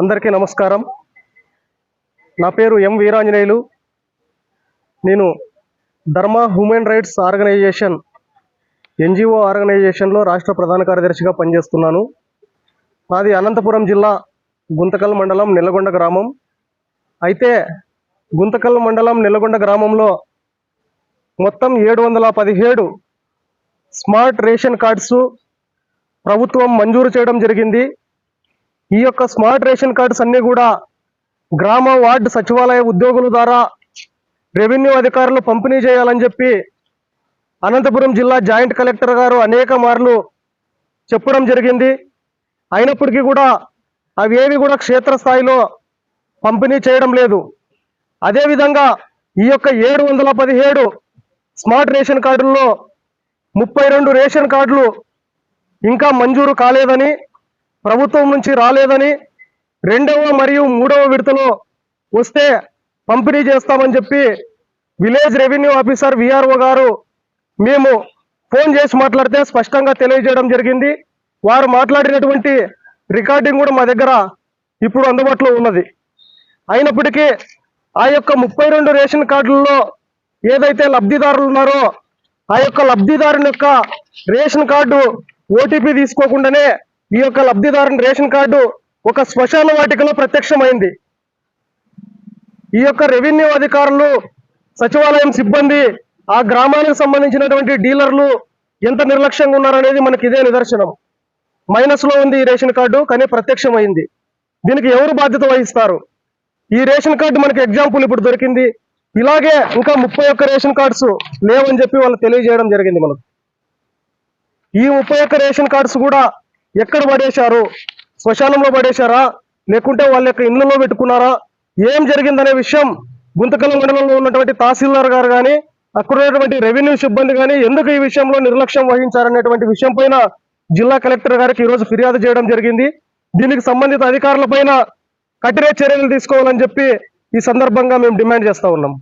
అందరికీ నమస్కారం. నా పేరు ఎం వీరాంజనేయులు. నేను ధర్మ హ్యూమన్ రైట్స్ ఆర్గనైజేషన్ ఎన్జిఓ ఆర్గనైజేషన్లో రాష్ట్ర ప్రధాన కార్యదర్శిగా పనిచేస్తున్నాను. నాది అనంతపురం జిల్లా గుంతకల్ మండలం నెల్లగొండ గ్రామం. అయితే గుంతకల్ మండలం నెల్లగొండ గ్రామంలో మొత్తం ఏడు వందల పదిహేడు స్మార్ట్ రేషన్ కార్డ్స్ ప్రభుత్వం మంజూరు చేయడం జరిగింది. ఈ యొక్క స్మార్ట్ రేషన్ కార్డ్స్ అన్ని కూడా గ్రామ వార్డు సచివాలయ ఉద్యోగుల ద్వారా రెవెన్యూ అధికారులు పంపిణీ చేయాలని చెప్పి అనంతపురం జిల్లా జాయింట్ కలెక్టర్ గారు అనేక మార్లు చెప్పడం జరిగింది. అయినప్పటికీ కూడా అవి ఏవి కూడా క్షేత్రస్థాయిలో పంపిణీ చేయడం లేదు. అదేవిధంగా ఈ యొక్క ఏడు వందల పదిహేడు స్మార్ట్ రేషన్ కార్డుల్లో ముప్పై రెండు రేషన్ కార్డులు ఇంకా మంజూరు కాలేదని ప్రభుత్వం నుంచి రాలేదని రెండవ మరియు మూడవ విడతలో వస్తే పంపిణీ చేస్తామని చెప్పి విలేజ్ రెవెన్యూ ఆఫీసర్ విఆర్ఓ గారు మేము ఫోన్ చేసి మాట్లాడితే స్పష్టంగా తెలియజేయడం జరిగింది. వారు మాట్లాడినటువంటి రికార్డింగ్ కూడా మా దగ్గర ఇప్పుడు అందుబాటులో ఉన్నది. అయినప్పటికీ ఆ యొక్క ముప్పై రెండు రేషన్ కార్డులలో ఏదైతే లబ్ధిదారులు ఉన్నారో ఆ యొక్క లబ్ధిదారుని యొక్క రేషన్ కార్డు ఓటీపీ తీసుకోకుండానే ఈ యొక్క లబ్ధిదారుని రేషన్ కార్డు ఒక శ్మశాన వాటికలో ప్రత్యక్షమైంది. ఈ యొక్క రెవెన్యూ అధికారులు సచివాలయం సిబ్బంది ఆ గ్రామానికి సంబంధించినటువంటి డీలర్లు ఎంత నిర్లక్ష్యంగా ఉన్నారనేది మనకి ఇదే నిదర్శనం. మైనస్లో ఉంది ఈ రేషన్ కార్డు కానీ ప్రత్యక్షమైంది. దీనికి ఎవరు బాధ్యత వహిస్తారు? ఈ రేషన్ కార్డు మనకి ఎగ్జాంపుల్ ఇప్పుడు దొరికింది. ఇలాగే ఇంకా ముప్పై ఒక్క రేషన్ కార్డ్స్ లేవని చెప్పి వాళ్ళు తెలియజేయడం జరిగింది మనకు. ఈ ముప్పై ఒక్క రేషన్ కార్డ్స్ కూడా ఎక్కడ పడేశారు? శ్మశానంలో పడేశారా? లేకుంటే వాళ్ళ యొక్క ఇళ్ళలో పెట్టుకున్నారా? ఏం జరిగిందనే విషయం గుంతకల్ మండలంలో ఉన్నటువంటి తహసీల్దార్ గారు కానీ అక్కడ ఉన్నటువంటి రెవెన్యూ సిబ్బంది కానీ ఎందుకు ఈ విషయంలో నిర్లక్ష్యం వహించారనేటువంటి విషయం పైన జిల్లా కలెక్టర్ గారికి ఈరోజు ఫిర్యాదు చేయడం జరిగింది. దీనికి సంబంధిత అధికారుల పైన కఠిన చర్యలు తీసుకోవాలని చెప్పి ఈ సందర్భంగా మేము డిమాండ్ చేస్తా ఉన్నాం.